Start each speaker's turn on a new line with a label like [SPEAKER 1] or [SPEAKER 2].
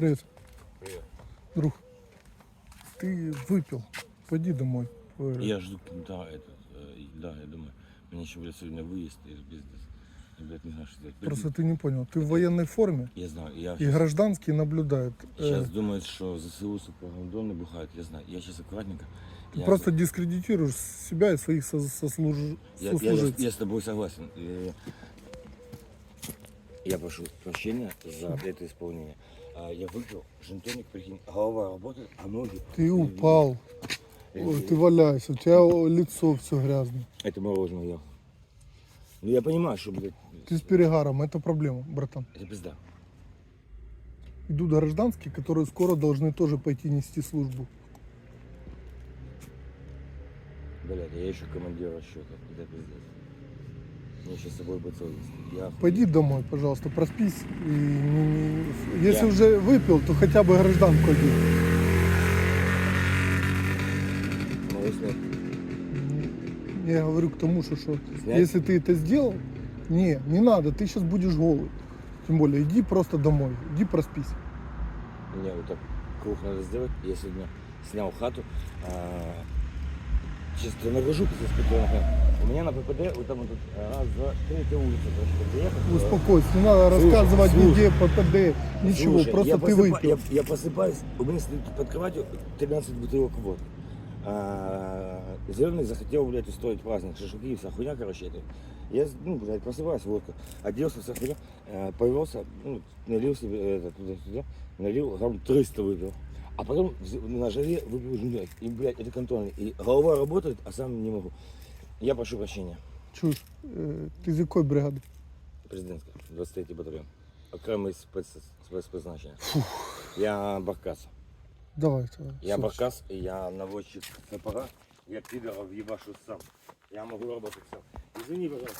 [SPEAKER 1] Привет,
[SPEAKER 2] Привет.
[SPEAKER 1] друг. Ты выпил. Пойди домой. Э,
[SPEAKER 2] Я жду, да, этот, э, да, я думаю, мне еще, блядь, сегодня выезд из бизнеса. Я, блядь, не знаю, что делать.
[SPEAKER 1] Просто ты не понял. Ты в военной форме,
[SPEAKER 2] Я знаю, я
[SPEAKER 1] и гражданские наблюдают. Э,
[SPEAKER 2] сейчас думают, что ЗСУ с не бухают, я знаю. Я сейчас аккуратненько.
[SPEAKER 1] Ты
[SPEAKER 2] Я-
[SPEAKER 1] просто дискредитируешь себя и своих со- сослуж-
[SPEAKER 2] я, я, я, я с тобой согласен. И Я прошу прощения за это исполнение. А, Я выпил, жентоник, прикинь, голова работает, а ноги...
[SPEAKER 1] Ты упал, Ой, ты валяешься, у тебя лицо все грязное.
[SPEAKER 2] Это мороженое я. Ну я понимаю, что, блядь,
[SPEAKER 1] Ты с перегаром, это проблема, братан.
[SPEAKER 2] это пизда.
[SPEAKER 1] Идут гражданские, которые скоро должны тоже пойти нести службу.
[SPEAKER 2] Блядь, я еще командир расчета. Это пиздец. Мне сейчас с собой целый. Я.
[SPEAKER 1] Пойди домой, пожалуйста, проспись. И не- не- Если
[SPEAKER 2] Я-
[SPEAKER 1] уже выпил, то хотя бы гражданку одень.
[SPEAKER 2] Могу снять.
[SPEAKER 1] Я говорю к тому, что, что
[SPEAKER 2] Снять?
[SPEAKER 1] если ты это сделал, не, не надо, ты сейчас будешь голый. Тем более, иди просто домой, иди проспись.
[SPEAKER 2] Мне вот так круг надо сделать. Я сегодня снял хату. А, я нагружу здесь У меня на ППД вот там вот тут раз, два, третья улица. короче, доехать.
[SPEAKER 1] Успокойся, не надо
[SPEAKER 2] Слушай,
[SPEAKER 1] рассказывать
[SPEAKER 2] слушай.
[SPEAKER 1] нигде ППД, ничего,
[SPEAKER 2] Слушай,
[SPEAKER 1] просто
[SPEAKER 2] я
[SPEAKER 1] ты
[SPEAKER 2] просыпа-
[SPEAKER 1] выпил.
[SPEAKER 2] Я, я просыпаюсь, у меня стоит под кроватью 13 бутылок водки. А, Зеленый захотел, блядь, устроить праздник, шашлыки вся хуйня, короче, это. Я, ну, блядь, просыпаюсь, водка, оделся, вся хуйня, э, повелся, ну, налил себе, это, туда-сюда, налил, грамм 300 выпил. А потом вз- на жаре выпил блядь, и, блядь, это контрольный. И голова работает, а сам не могу. Я прошу прощения.
[SPEAKER 1] Чушь. Э, Ты из якої бригади?
[SPEAKER 2] Президентська, 23 батальйон. Окремий спец, спецпризначення. Я Баркас.
[SPEAKER 1] Давай. давай.
[SPEAKER 2] Я
[SPEAKER 1] Всё.
[SPEAKER 2] Баркас, и я наводчик топора. Я пидоров ебашу сам. Я могу работать сам. Извини, пожалуйста.